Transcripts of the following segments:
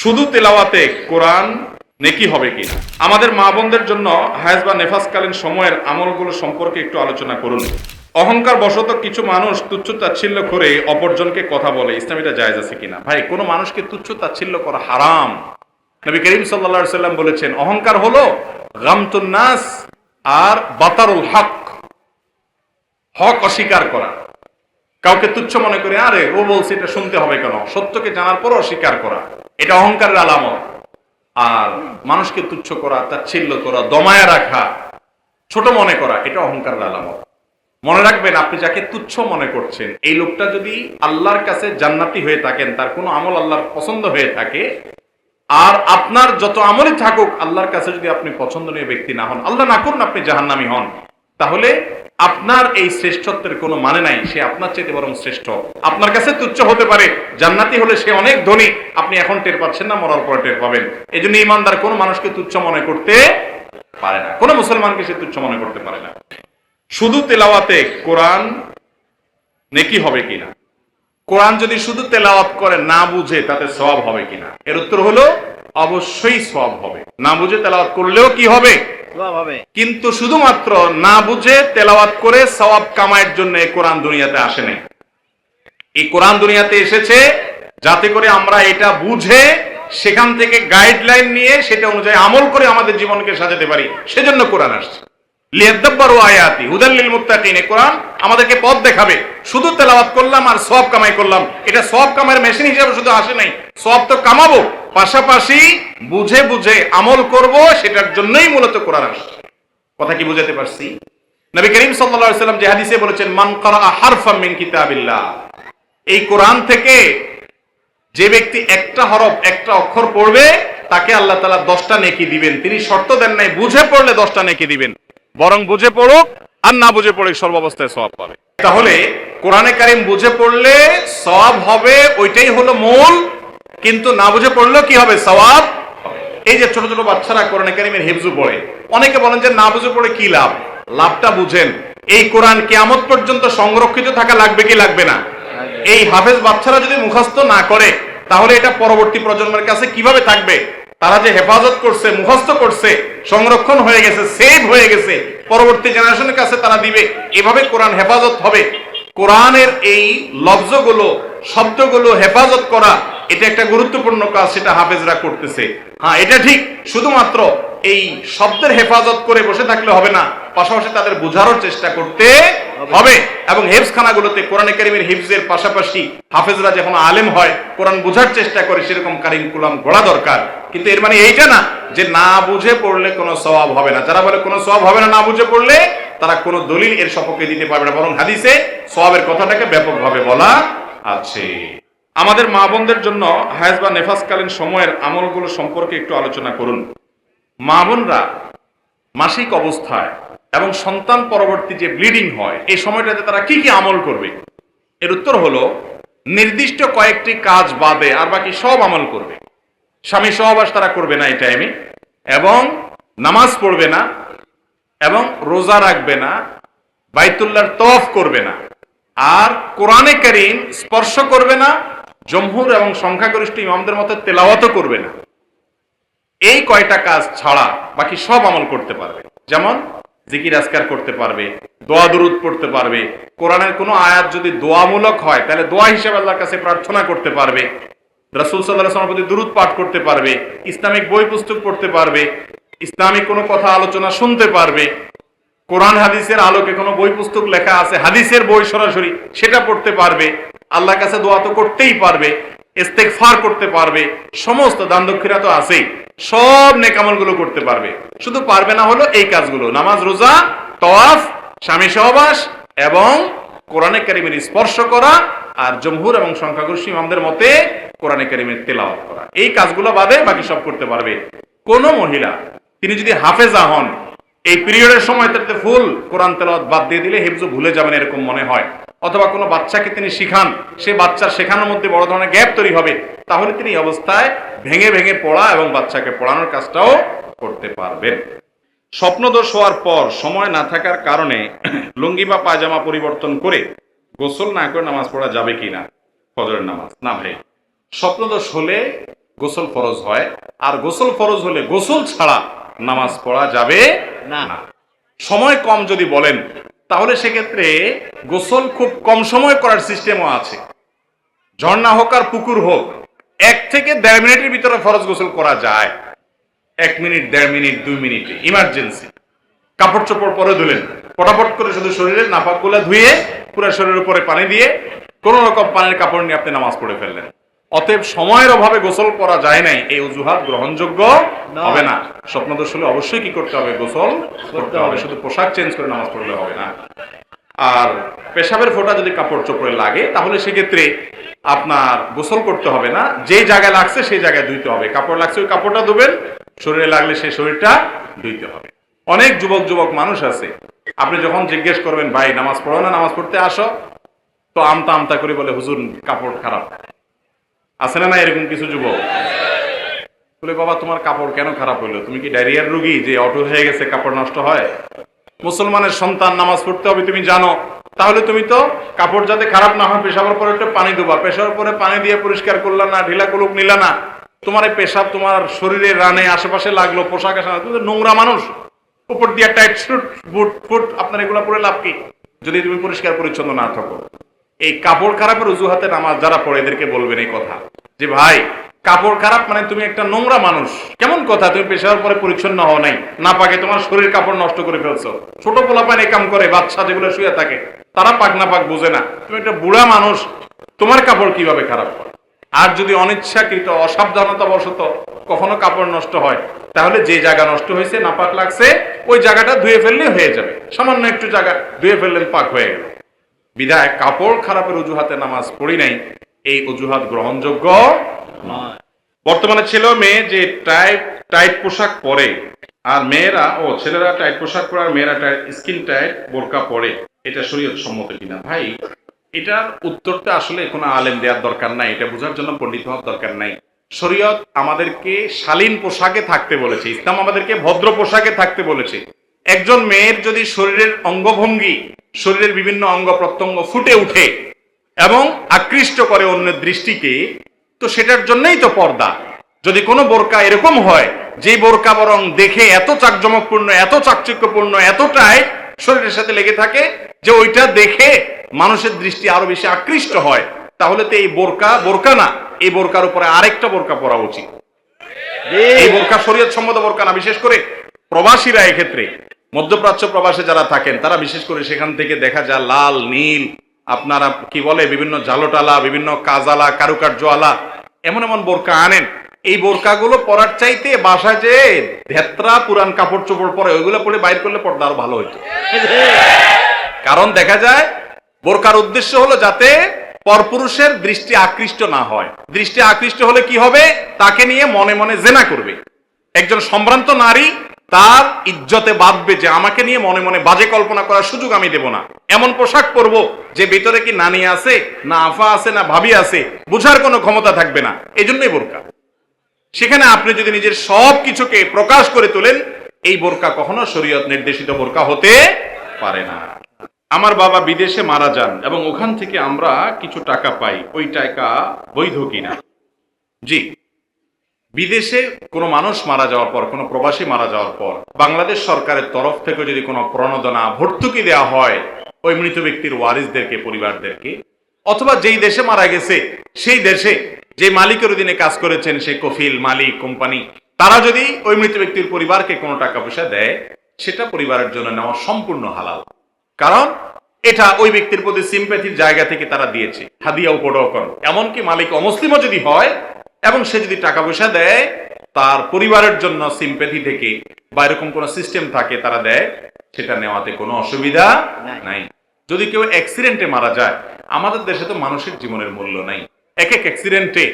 শুধু তেলাওয়াতে কোরআন নেকি হবে কি আমাদের মা বোনদের জন্য হায়াজ বা নেফাসকালীন সময়ের আমলগুলো সম্পর্কে একটু আলোচনা করুন। অহংকার বশত কিছু মানুষ তুচ্ছ তাচ্ছিল্য করে অপরজনকে কথা বলে। ইসলামীটা জায়েজ আছে কিনা? ভাই, কোনো মানুষকে তুচ্ছ তাচ্ছিল্য করা হারাম। নবী করিম সাল্লা সাল্লাম বলেছেন, অহংকার হলো গামতুন নাস আর বাতারুল হক। হক অস্বীকার করা। কাউকে তুচ্ছ মনে করে, আরে, ও বলছে এটা শুনতে হবে কেন? সত্যকে জানার পর অস্বীকার করা। এটা অহংকারের আলামত। আর মানুষকে তুচ্ছ করা তার তাচ্ছিল্য করা, দমায়া রাখা, ছোট মনে করা, এটা অহংকারের আলামত। মনে রাখবেন, আপনি যাকে তুচ্ছ মনে করছেন, এই লোকটা যদি আল্লাহর কাছে জান্নাতি হয়ে থাকেন, তার কোনো আমল আল্লাহর পছন্দ হয়ে থাকে, আর আপনার যত আমলই থাকুক, আল্লাহর কাছে যদি আপনি পছন্দনীয় ব্যক্তি না হন, আল্লাহ না করুন আপনি জাহান্নামি হন। তাহলে আপনার এই শ্রেষ্ঠত্বের কোনো মানে নাই, সে আপনার চেয়ে বরং শ্রেষ্ঠ। আপনার কাছে তুচ্ছ হতে পারে, জান্নাতি হলে সে অনেক ধনী, আপনি এখন টের পাচ্ছেন না, মরার পরে টের পাবেন। এই জন্য ইমানদার কোনো মানুষকে তুচ্ছ মনে করতে পারে না। কোনো মুসলমানকে সে তুচ্ছ মনে করতে পারে না। শুধু তেলাওয়াতে কোরআন নেকি হবে কিনা? কোরআন যদি শুধু তেলাওয়াত করে, না বুঝে, তাতে সব হবে কিনা? এর উত্তর হলো, অবশ্যই সব হবে। না বুঝে তেলাওয়াত করলেও কি হবে? কিন্তু শুধুমাত্র না বুঝে তেলাওয়াত করে সওয়াব কামায়ের জন্য এই কোরআন দুনিয়াতে আসেনি এই কোরআন দুনিয়াতে এসেছে যাতে করে আমরা এটা বুঝে সেখান থেকে গাইডলাইন নিয়ে সেটা অনুযায়ী আমল করে আমাদের জীবনকে সাজাতে পারি। সেজন্য কোরআন আসছে। লিয়াদ্দাব্বারু আয়াতি হুদাল্লিল মুত্তাকিন কোরআন আমাদেরকে পথ দেখাবে। শুধু তেলাওয়াত করলাম আর সব কামাই করলাম। এটা সব কামাইয়ের মেশিন হিসেবে শুধু আসে নাই। সব তো কামাবো। পাশাপাশি বুঝে বুঝে আমল করব, সেটার জন্যই মূলত কোরআন আসছে। কথা কি বুঝাতে পারছি? নবী করিম আলাইহি সাল্লাম যে হাদিসে বলেছেন, মান করা এই কোরআন থেকে যে ব্যক্তি একটা হরফ, একটা অক্ষর পড়বে, তাকে আল্লাহ তালা দশটা নেকি দিবেন। তিনি শর্ত দেন নাই, বুঝে পড়লে দশটা নেকি দিবেন। বরং বুঝে পড়ুক, আর না বুঝে পড়ে সর্বাবস্থায় সওয়াব পাবে। তাহলে কোরআনে কারিম বুঝে পড়লে সওয়াব হবে, ওইটাই হলো মূল কিন্তু না বুঝে পড়লেও কি হবে? সওয়াব? এই যে ছোট ছোট বাচ্চারা কোরআনে কারিমের হেফজু পড়ে, অনেকে বলেন যে না বুঝে পড়ে কি লাভ? লাভটা বুঝেন। এই কোরআন কিয়ামত পর্যন্ত সংরক্ষিত থাকা লাগবে কি লাগবে না? এই হাফেজ বাচ্চারা যদি মুখস্থ না করে, তাহলে এটা পরবর্তী প্রজন্মের কাছে কীভাবে থাকবে? তারা যে হেফাজত করছে, মুখস্থ করছে, সংরক্ষণ হয়ে গেছে সেভ হয়ে গেছে, পরবর্তী জেনারেশনের কাছে তারা দিবে। এভাবে কোরআন হেফাজত হবে। কোরআনের এই লব্জগুলো শব্দগুলো হেফাজত করা, এটা একটা গুরুত্বপূর্ণ কাজ সেটা হাফেজরা করতেছে। হ্যাঁ এটা ঠিক। শুধুমাত্র এই শব্দের হেফাজত করে বসে থাকলে হবে না। পাশাপাশি তাদের বোঝারও চেষ্টা করতে হবে। এবং হেফজখানাগুলোতে কোরআনে কারিমের হিফজের পাশাপাশি হাফেজরা যখন আলেম হয় কোরআন বোঝার চেষ্টা করে সেরকম কারিম কুলাম গড়া দরকার। কিন্তু এর মানে এইটা না যে না বুঝে পড়লে কোনো সওয়াব হবে না। যারা বলে কোনো স্বভাব হবে না না বুঝে পড়লে তারা কোনো দলিল এর সপক্ষে দিতে পারবে না। বরং হাদিসে স্বভাবের কথাটাকে ব্যাপকভাবে বলা আছে। আমাদের মা বোনদের জন্য হায়াজ বা নেফাসকালীন সময়ের আমলগুলো সম্পর্কে একটু আলোচনা করুন। মা বোনরা মাসিক অবস্থায় এবং সন্তান পরবর্তী যে ব্লিডিং হয়, এই সময়টাতে তারা কি কি আমল করবে? এর উত্তর হলো, নির্দিষ্ট কয়েকটি কাজ বাদে আর বাকি সব আমল করবে। স্বামী সহবাস তারা করবে না এই টাইমে এবং নামাজ পড়বে না, এবং রোজা রাখবে না বাইতুল্লার তফ করবে না, আর কোরআনে করিম স্পর্শ করবে না, জমহুর এবং সংখ্যাগরিষ্ঠ ইমামদের মতো তেলাওয়াতও করবে না। এই কয়টা কাজ ছাড়া বাকি সব আমল করতে পারবে। যেমন জিকির আজকার করতে পারবে, দোয়া দুরুদ পড়তে পারবে। কোরআনের কোনো আয়াত যদি দোয়ামূলক হয়, তাহলে দোয়া হিসেবে আল্লাহর কাছে প্রার্থনা করতে পারবে। রাসুল সাল্লাহ প্রতি দুরুদ পাঠ করতে পারবে, ইসলামিক বই পুস্তক পড়তে পারবে, ইসলামিক কোনো কথা আলোচনা শুনতে পারবে। কোরআন, হাদিসের আলোকে কোনো বই পুস্তক লেখা আছে, হাদিসের বই সরাসরি সেটা পড়তে পারবে। আল্লাহর কাছে দোয়া তো করতেই পারবে, ইস্তেগফার করতে পারবে, সমস্ত দান দক্ষিণা তো আছেই। সব নেকামলগুলো করতে পারবে। শুধু পারবে না হলো এই কাজগুলো। নামাজ, রোজা, তওয়াফ, স্বামী সহবাস এবং কোরআনে কারিমের স্পর্শ করা আর জমহুর এবং সংখ্যাগরিষ্ঠ ইমামদের মতে কোরআনে কারিমের তেলাওয়াত করা। এই কাজগুলো বাদে বাকি সব করতে পারবে। কোন মহিলা, তিনি যদি হাফেজা হন, এই পিরিয়ডের সময় তাতে ফুল কোরআন তেলাওয়াত বাদ দিয়ে দিলে হেফজু ভুলে যাবেন এরকম মনে হয়। অথবা কোনো বাচ্চাকে তিনি শিখান সে বাচ্চার শেখানোর মধ্যে বড় ধরনের গ্যাপ তৈরি হবে তাহলে তিনি অবস্থায় ভেঙে ভেঙে পড়া এবং বাচ্চাকে পড়ানোর কাজটাও করতে পারবেন। স্বপ্নদোষ হওয়ার পর সময় না থাকার কারণে লুঙ্গি বা পায়জামা পরিবর্তন করে গোসল না করে নামাজ পড়া যাবে কি না? ফজরের নামাজ। না ভাই স্বপ্নদোষ হলে গোসল ফরজ হয় আর গোসল ফরজ হলে গোসল ছাড়া নামাজ পড়া যাবে না। না। সময় কম যদি বলেন তাহলে সেক্ষেত্রে গোসল খুব কম সময় করার সিস্টেমও আছে। ঝর্ণা হোক আর পুকুর হোক, এক থেকে দেড় মিনিটের ভিতরে ফরজ গোসল করা যায়। এক মিনিট, দেড় মিনিট, দুই মিনিটে ইমার্জেন্সি কাপড় চোপড় পরে ধুলেন। পটাপট করে শুধু শরীরের নাপাকগুলো ধুয়ে পুরো শরীরের উপরে পানি দিয়ে কোন রকম পানির কাপড় নিয়ে আপনি নামাজ পড়ে ফেললেন। অতএব সময়ের অভাবে গোসল করা যায় নাই এই অজুহাত গ্রহণযোগ্য হবে না। স্বপ্নদোষ হলে অবশ্যই কি করতে হবে? গোসল করতে হবে। শুধু পোশাক চেঞ্জ করে নামাজ পড়লে হবে না। আর পেশাবের ফোঁটা যদি কাপড় চোপড়ে লাগে তাহলে সেক্ষেত্রে আপনার গোসল করতে হবে না। যেই জায়গায় লাগছে সেই জায়গায় ধুইতে হবে। কাপড় লাগছে ওই কাপড়টা ধুবেন শরীরে লাগলে সেই শরীরটা ধুইতে হবে। অনেক যুবক যুবক মানুষ আছে। আপনি যখন জিজ্ঞেস করবেন ভাই নামাজ পড়ো না? নামাজ পড়তে আসো? তো আমতা আমতা করে বলে হুজুর কাপড় খারাপ। আছে না না এরকম কিছু যুবক? বলে, বাবা, তোমার কাপড় কেন খারাপ হইল? তুমি কি ডায়রিয়ার রুগী যে অটো হয়ে গেছে, কাপড় নষ্ট হয়? মুসলমানের সন্তান নামাজ পড়তে হবে, তুমি জানো। তাহলে তুমি তো কাপড় যাতে খারাপ না হয়, পেশাবার পরে একটু পানি দেবা পেশাবের পরে পানি দিয়ে পরিষ্কার করলা না, ঢিলা কুলুক নিলা না। তোমার এই পেশাব তোমার শরীরে রানে আশেপাশে লাগল, পোশাক আশাক। তুমি তো নোংরা মানুষ। উপর দিয়ে টাইট শুট বুট ফুট আপনার এগুলো পরে লাভ কি? যদি তুমি পরিষ্কার পরিচ্ছন্ন না থাকো। এই কাপড় খারাপের অজুহাতে নামাজ যারা পড়ে, এদেরকে বলবেন এই কথা। যে ভাই, কাপড় খারাপ মানে তুমি একটা নোংরা মানুষ। কেমন কথা? তুমি পেশার পরে পরিচ্ছন্ন হও নাই। না পাকে তোমার শরীর কাপড় নষ্ট করে ফেলছো। ছোট পোলাপান এই কাম করে, বাচ্চা যেগুলো শুয়ে থাকে, তারা পাক না পাক বোঝে না। তুমি একটা বুড়া মানুষ, তোমার কাপড় কীভাবে খারাপ করে আর যদি অনিচ্ছাকৃত অসাবধানতা বশত কখনো কাপড় নষ্ট হয়, তাহলে যে জায়গা নষ্ট হয়েছে, না পাক লাগছে, ওই জায়গাটা ধুয়ে ফেললে হয়ে যাবে। সামান্য একটু জায়গা ধুয়ে ফেললেন, পাক হয়ে গেল। বিধায় কাপড় খারাপের অজুহাতে নামাজ পড়ি নাই, এই অজুহাত গ্রহণযোগ্য বর্তমানে ছেলে মেয়ে যে টাইট টাইট পোশাক পরে, আর মেয়েরা ও ছেলেরা টাইট পোশাক পরে, আর মেয়েরা টাইট স্কিন টাইট বোরকা পরে, এটা শরীয়ত সম্মত কিনা? ভাই, এটার উত্তরটা আসলে কোনো আলেম দেওয়ার দরকার নাই, এটা বোঝার জন্য পণ্ডিত হওয়ার দরকার নাই। শরীয়ত আমাদেরকে শালীন পোশাকে থাকতে বলেছে, ইসলাম আমাদেরকে ভদ্র পোশাকে থাকতে বলেছে। একজন মেয়ের যদি শরীরের অঙ্গভঙ্গি শরীরের বিভিন্ন অঙ্গ প্রত্যঙ্গ ফুটে উঠে এবং আকৃষ্ট করে অন্যের দৃষ্টিকে তো সেটার জন্যই তো পর্দা। যদি কোনো বোরকা এরকম হয় যে বোরকা বরং দেখে এত চাকজমকপূর্ণ এত চাকচক্যপূর্ণ এতটাই শরীরের সাথে লেগে থাকে যে ওইটা দেখে মানুষের দৃষ্টি আরও বেশি আকৃষ্ট হয় তাহলে তো এই বোরকা বোরকা না এই বোরকার উপরে আরেকটা বোরকা পরা উচিত। এই বোরকা শরীয়ত সম্মত বোরকা না বিশেষ করে প্রবাসীরা এক্ষেত্রে। মধ্যপ্রাচ্য প্রবাসে যারা থাকেন, তারা বিশেষ করে সেখান থেকে দেখা যায় লাল, নীল, আপনারা কি বলে, বিভিন্ন জালোটালা, বিভিন্ন কাজালা কারুকার্য আলা এমন এমন বোরকা আনেন। এই বোরকাগুলো পরার চাইতে বাসায় যে ধেত্রা পুরান কাপড় চোপড় পরে, ওইগুলো পরে বাইর করলে পর্দা আরও ভালো হইতো। কারণ দেখা যায়, বোরকার উদ্দেশ্য হলো যাতে পরপুরুষের দৃষ্টি আকৃষ্ট না হয়। দৃষ্টি আকৃষ্ট হলে কি হবে? তাকে নিয়ে মনে মনে জেনা করবে। একজন সম্ভ্রান্ত নারী তার ইজ্জতে বাঁধবে যে আমাকে নিয়ে মনে মনে বাজে কল্পনা করার সুযোগ আমি দেব না। এমন পোশাক পরব যে ভিতরে কি নানি আছে, না আফা আছে, না ভাবি আছে, বুঝার কোনো ক্ষমতা থাকবে না। এই জন্যই বোরকা। সেখানে আপনি যদি নিজের সব কিছুকে প্রকাশ করে তোলেন, এই বোরকা কখনো শরীয়ত নির্দেশিত বোরকা হতে পারে না। আমার বাবা বিদেশে মারা যান এবং ওখান থেকে আমরা কিছু টাকা পাই। ওই টাকা বৈধ কিনা? জি। বিদেশে কোনো মানুষ মারা যাওয়ার পর, কোনো প্রবাসী মারা যাওয়ার পর, বাংলাদেশ সরকারের তরফ থেকে যদি কোনো প্রণোদনা, ভর্তুকি দেওয়া হয় ওই মৃত ব্যক্তির ওয়ারিসদেরকে, পরিবারদেরকে, অথবা যেই দেশে মারা গেছে, সেই দেশে যে মালিকের অধীনে কাজ করেছেন, সেই কফিল, মালিক, কোম্পানি, তারা যদি ওই মৃত ব্যক্তির পরিবারকে কোনো টাকা পয়সা দেয়, সেটা পরিবারের জন্য নেওয়া সম্পূর্ণ হালাল। কারণ এটা ওই ব্যক্তির প্রতি সিম্প্যাথির জায়গা থেকে তারা দিয়েছে, হাদিয়া উপডকন এমনকি মালিক অমুসলিমও যদি হয় এবং সে যদি টাকা পয়সা দেয় তার পরিবারের জন্য সিম্প্যাথি থেকে বা এরকম কোন সিস্টেম থাকে তারা দেয় সেটা নেওয়াতে কোনো অসুবিধা নাই। যদি কেউ অ্যাক্সিডেন্টে মারা যায় আমাদের দেশে তো মানুষের জীবনের মূল্য নাই। এক এক অ্যাক্সিডেন্টে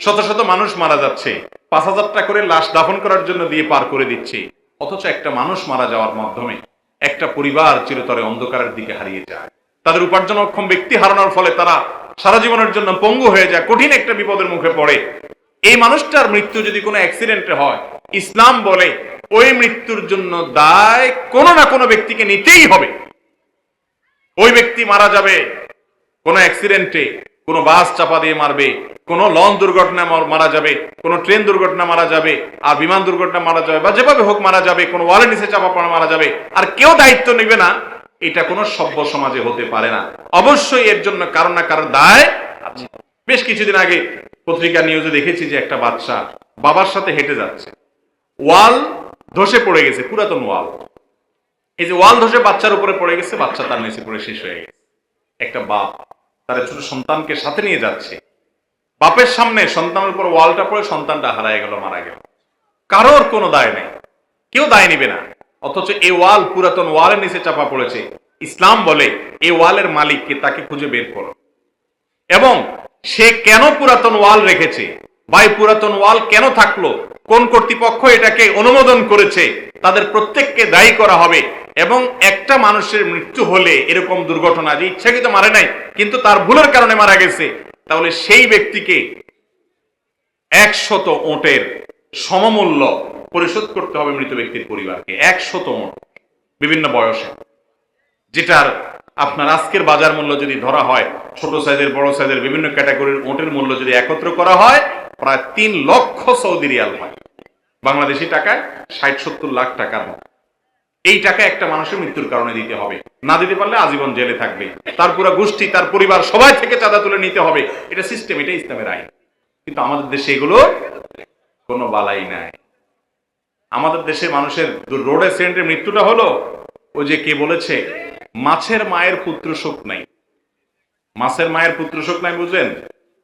শত শত মানুষ মারা যাচ্ছে পাঁচ হাজার টাকা করে লাশ দাফন করার জন্য দিয়ে পার করে দিচ্ছে অথচ একটা মানুষ মারা যাওয়ার মাধ্যমে একটা পরিবার চিরতরে অন্ধকারের দিকে হারিয়ে যায়। তাদের উপার্জনক্ষম ব্যক্তি হারানোর ফলে তারা সারা জীবনের জন্য পঙ্গু হয়ে যায়, কঠিন একটা বিপদের মুখে পড়ে। এই মানুষটার মৃত্যু যদি কোনো অ্যাক্সিডেন্টে হয়, ইসলাম বলে, ওই মৃত্যুর জন্য দায় কোনো না কোনো ব্যক্তিকে নিতেই হবে। ওই ব্যক্তি মারা যাবে, কোনো অ্যাক্সিডেন্টে কোনো বাস চাপা দিয়ে মারবে, কোনো লঞ্চ দুর্ঘটনা মারা যাবে, কোনো ট্রেন দুর্ঘটনা মারা যাবে, আর বিমান দুর্ঘটনা মারা যাবে, বা যেভাবে হোক মারা যাবে, কোনো ওয়ালের চাপা পড়া মারা যাবে, আর কেউ দায়িত্ব নেবে না এটা কোনো সভ্য সমাজে হতে পারে না। অবশ্যই এর জন্য কারও না কারও দায় বেশ কিছুদিন আগে পত্রিকা নিউজে দেখেছি যে একটা বাচ্চা বাবার সাথে হেঁটে যাচ্ছে। ওয়াল ধসে পড়ে গেছে, পুরাতন ওয়াল। এই যে ওয়াল ধসে বাচ্চার উপরে পড়ে গেছে, বাচ্চা তার নিচে পড়ে শেষ হয়ে গেছে। একটা বাপ, তার ছোট সন্তানকে সাথে নিয়ে যাচ্ছে। বাপের সামনে সন্তানের উপর ওয়ালটা পড়ে সন্তানটা হারায় গেল, মারা গেল। কারোর কোনো দায় নেই। কেউ দায় নিবে না। অথচ এই ওয়াল পুরাতন ওয়ালের নিচে চাপা পড়েছে। ইসলাম বলে এই ওয়ালের মালিককে তাকে খুঁজে বের করো। এবং সে কেন পুরাতন ওয়াল রেখেছে? বা পুরাতন ওয়াল কেন থাকল? কোন কর্তৃপক্ষ এটাকে অনুমোদন করেছে? তাদের প্রত্যেককে দায়ী করা হবে। এবং একটা মানুষের মৃত্যু হলে এরকম দুর্ঘটনা, যে ইচ্ছাকৃত মারে নাই, কিন্তু তার ভুলের কারণে মারা গেছে, তাহলে সেই ব্যক্তিকে একশত ওটের সমমূল্য পরিশোধ করতে হবে মৃত ব্যক্তির পরিবারকে। একশত ওট বিভিন্ন বয়সে। যেটার আপনার আজকের বাজার মূল্য যদি ধরা হয়, ছোট সাইজের, বড় সাইজের বিভিন্ন ক্যাটাগরির ওটের মূল্য যদি একত্র করা হয়, প্রায় তিন লক্ষ সৌদি রিয়াল হয়। বাংলাদেশি টাকায় ষাট, সত্তর লাখ টাকার মতো। এই টাকা একটা মানুষের মৃত্যুর কারণে দিতে হবে। না দিতে পারলে আজীবন জেলে থাকবে। তার পুরো গোষ্ঠী, তার পরিবার, সবাই থেকে চাঁদা তুলে নিতে হবে। এটা সিস্টেম এটা ইসলামের আইন। কিন্তু আমাদের দেশে এগুলো কোনো বালাই নাই। আমাদের দেশে মানুষের রোড অ্যাক্সিডেন্টের মৃত্যুটা হলো, ওই যে কে বলেছে, মাছের মায়ের পুত্র শোক নাই। মাছের মায়ের পুত্র শোক নাই বুঝলেন?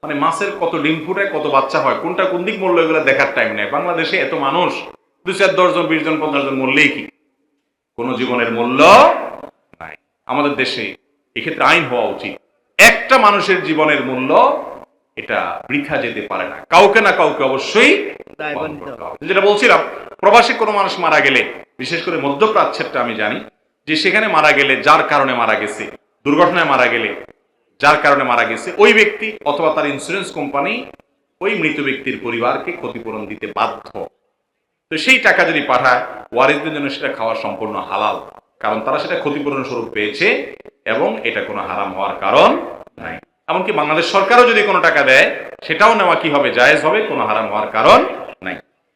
মানে মাছের কত ডিম ফুটে কত বাচ্চা হয়, কোনটা কোন দিক মরলো এগুলো দেখার টাইম নেই। বাংলাদেশে এত মানুষ, দু চার, দশ জন, বিশ জন, পঞ্চাশ জন মরলেই কি? কোন জীবনের মূল্য নাই। আমাদের দেশে এক্ষেত্রে আইন হওয়া উচিত। একটা মানুষের জীবনের মূল্য এটা বৃথা যেতে পারে না। কাউকে না কাউকে অবশ্যই। যেটা বলছিলাম প্রবাসী কোনো মানুষ মারা গেলে বিশেষ করে মধ্যপ্রাচ্যেরটা আমি জানি যে সেখানে মারা গেলে যার কারণে মারা গেছে দুর্ঘটনায় মারা গেলে যার কারণে মারা গেছে ওই ব্যক্তি অথবা তার ইন্স্যুরেন্স কোম্পানি ওই মৃত ব্যক্তির পরিবারকে ক্ষতিপূরণ দিতে বাধ্য। তো সেই টাকা যদি পাঠায় ওয়ারিসদের জন্য সেটা খাওয়া সম্পূর্ণ হালাল কারণ তারা সেটা ক্ষতিপূরণ স্বরূপ পেয়েছে এবং এটা কোনো হারাম হওয়ার কারণ নাই। এমনকি বাংলাদেশ সরকারও যদি কোনো টাকা দেয়, সেটাও নেওয়া কি হবে? জায়েজ হবে, কোনো হারাম হওয়ার কারণ